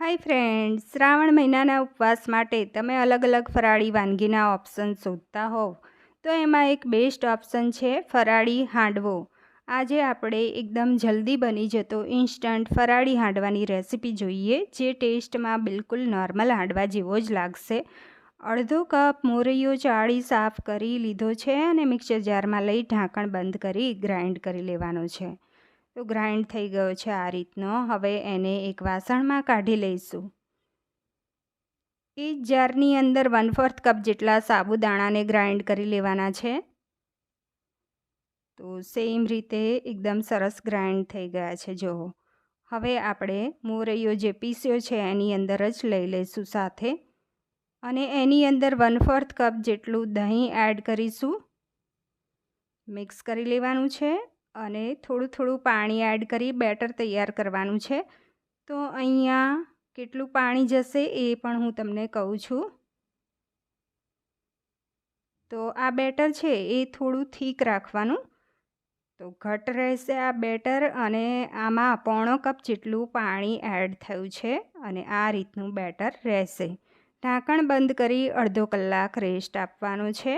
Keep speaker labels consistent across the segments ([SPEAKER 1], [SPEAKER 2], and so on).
[SPEAKER 1] હાય friend Shravan મહિનાના ઉપવાસ માટે તમે અલગ અલગ ફરાળી વાનગીના ઓપ્શન શોધતા હોવ. તો એમાં એક બેસ્ટ ઓપ્શન છે ફરાળી હાંડવો. આજે આપણે એકદમ જલ્દી બની જતો ઇન્સ્ટન્ટ ફરાળી હાંડવાની રેસીપી જોઈએ, જે ટેસ્ટમાં બિલકુલ નોર્મલ હાંડવા જેવો જ લાગશે. અડધો કપ મોરૈયો ચાળી સાફ કરી લીધો છે અને મિક્સર જારમાં લઈ ઢાંકણ બંધ કરી ગ્રાઇન્ડ કરી લેવાનો છે. તો ગ્રાઇન્ડ થઈ ગયો છે આ રીતનો. હવે એને એક વાસણમાં કાઢી લઈશું. એ જારની અંદર વન ફોર્થ કપ જેટલા સાબુદાણાને ગ્રાઇન્ડ કરી લેવાના છે. તો સેમ રીતે એકદમ સરસ ગ્રાઇન્ડ થઈ ગયા છે, જો. હવે આપણે મોરૈયો જે પીસ્યો છે એની અંદર જ લઈ લઈશું સાથે. અને એની અંદર વન ફોર્થ કપ જેટલું દહીં એડ કરીશું. મિક્સ કરી લેવાનું છે. અને થોડું થોડું પાણી એડ કરી બેટર તૈયાર કરવાનું છે. તો અહીંયા કેટલું પાણી જશે એ પણ હું તમને કહું છું. તો આ બેટર છે એ થોડું થીક રાખવાનું. તો ઘટ રહેશે આ બેટર અને આમાં પોણો કપ જેટલું પાણી એડ થયું છે અને આ રીતનું બેટર રહેશે. ઢાંકણ બંધ કરી અડધો કલાક રેસ્ટ આપવાનો છે.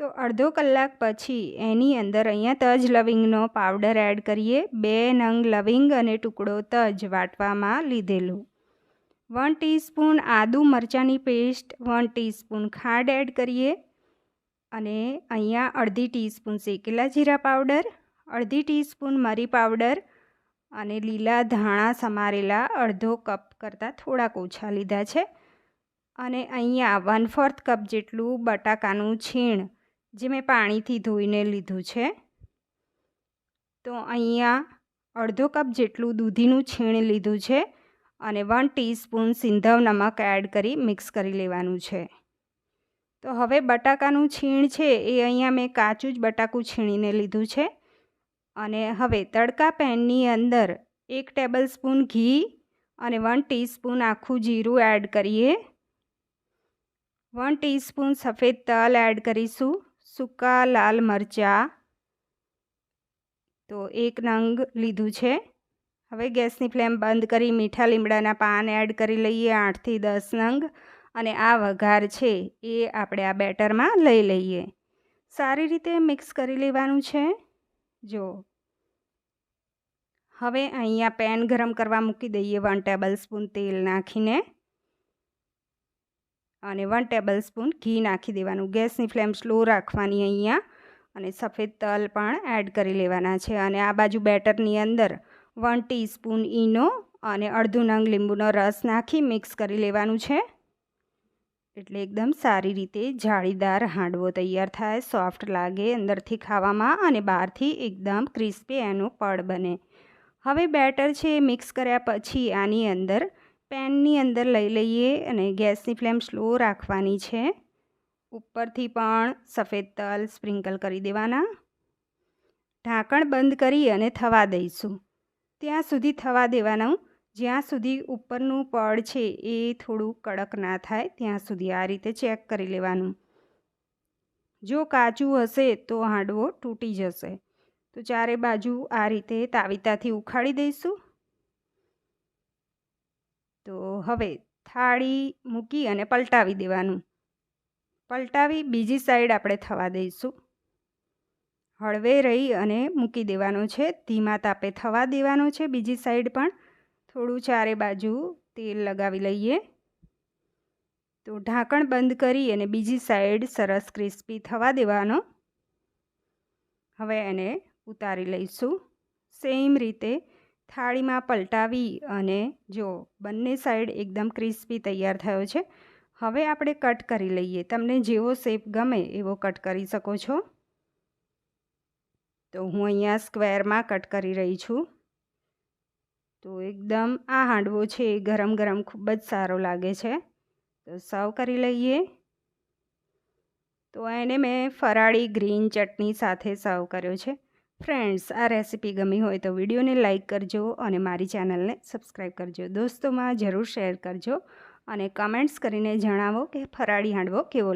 [SPEAKER 1] તો અડધો કલાક પછી એની અંદર અહીંયા તજ લવિંગનો પાવડર એડ કરીએ. બે નંગ લવિંગ અને ટુકડો તજ વાટવામાં લીધેલું. વન ટીસ્પૂન આદુ મરચાંની પેસ્ટ, વન ટીસ્પૂન ખાંડ એડ કરીએ અને અહીંયા અડધી ટીસ્પૂન શેકેલા જીરા પાવડર, અડધી ટીસ્પૂન મરી પાવડર અને લીલા ધાણા સમારેલા અડધો કપ કરતાં થોડાક ઓછા લીધા છે. અને અહીંયા વન ફોર્થ કપ જેટલું બટાકાનું છીણ જે મેં પાણીથી ધોઈને લીધું છે. તો અહીંયા અડધો કપ જેટલું દૂધીનું છીણ લીધું છે અને વન ટીસ્પૂન સિંધવ નમક એડ કરી મિક્સ કરી લેવાનું છે. તો હવે બટાકાનું છીણ છે એ અહીંયા મેં કાચું જ બટાકું છીણીને લીધું છે. અને હવે તડકા પેનની અંદર એક ટેબલ સ્પૂન ઘી અને વન ટીસ્પૂન આખું જીરું એડ કરીએ. વન ટીસ્પૂન સફેદ તલ એડ કરીશું. સૂકા, લાલ મરચાં. તો એક નંગ લીધું છે. હવે ગેસની ફ્લેમ બંધ કરી મીઠા લીમડાના પાન એડ કરી લઈએ આઠથી દસ નંગ. અને આ વઘાર છે એ આપણે આ બેટરમાં લઈ લઈએ. સારી રીતે મિક્સ કરી લેવાનું છે. જો. હવે અહીંયા પેન ગરમ કરવા મૂકી દઈએ વન ટેબલ સ્પૂન તેલ નાખીને. અને વન ટેબલ સ્પૂન ઘી નાખી દેવાનું. ગેસની ફ્લેમ સ્લો રાખવાની અહીંયા અને સફેદ તલ પણ એડ કરી લેવાના છે. અને આ બાજુ બેટરની અંદર વન ટીસ્પૂન ઈનો અને અડધું નંગ લીંબુનો રસ નાખી મિક્સ કરી લેવાનું છે. એટલે એકદમ સારી રીતે જાળીદાર હાંડવો તૈયાર થાય સોફ્ટ લાગે, અંદરથી ખાવામાં અને બહારથી એકદમ ક્રિસ્પી એનું પડ બને. હવે બેટર છે મિક્સ કર્યા પછી આની અંદર પેનની અંદર લઈ લઈએ અને ગેસની ફ્લેમ સ્લો રાખવાની છે. ઉપરથી પણ સફેદ તલ સ્પ્રિંકલ કરી દેવાના. ઢાંકણ બંધ કરી અને થવા દઈશું. ત્યાં સુધી થવા દેવાનું. જ્યાં સુધી ઉપરનું પડ છે એ થોડું કડક ના થાય, ત્યાં સુધી આ રીતે ચેક કરી લેવાનું. જો કાચું હશે તો હાંડવો તૂટી જશે. તો ચારે બાજુ આ રીતે તાવીતાથી ઉખાડી દઈશું. તો હવે થાળી મૂકી અને પલટાવી દેવાનું. પલટાવી બીજી સાઈડ આપણે થવા દઈશું. હળવે રહી અને મૂકી દેવાનો છે. ધીમા તાપે થવા દેવાનો છે બીજી સાઈડ પણ. થોડું ચારે બાજુ તેલ લગાવી લઈએ. તો ઢાંકણ બંધ કરી અને બીજી સાઈડ સરસ ક્રિસ્પી થવા દેવાનો. હવે એને ઉતારી લઈશું. સેમ રીતે થાળીમાં પલટાવી અને જો બંને સાઈડ એકદમ ક્રિસ્પી તૈયાર થયો છે, હવે આપણે કટ કરી લઈએ. તમને જેવો શેપ ગમે એવો કટ કરી શકો છો. તો હું અહીંયા સ્ક્વેરમાં કટ કરી રહી છું. તો એકદમ આ હાંડવો છે એ ગરમ ગરમ ખૂબ જ સારો લાગે છે. તો સર્વ કરી લઈએ. તો એને મેં ફરાળી ગ્રીન ચટણી સાથે સર્વ કર્યો છે. ફ્રેન્ડ્સ, આ રેસીપી ગમી હોય તો વિડીયોને લાઇક કરજો અને મારી ચેનલને સબસ્ક્રાઈબ કરજો. દોસ્તોમાં જરૂર શેર કરજો અને કમેન્ટ્સ કરીને જણાવો કે ફરાળી હાંડવો કેવો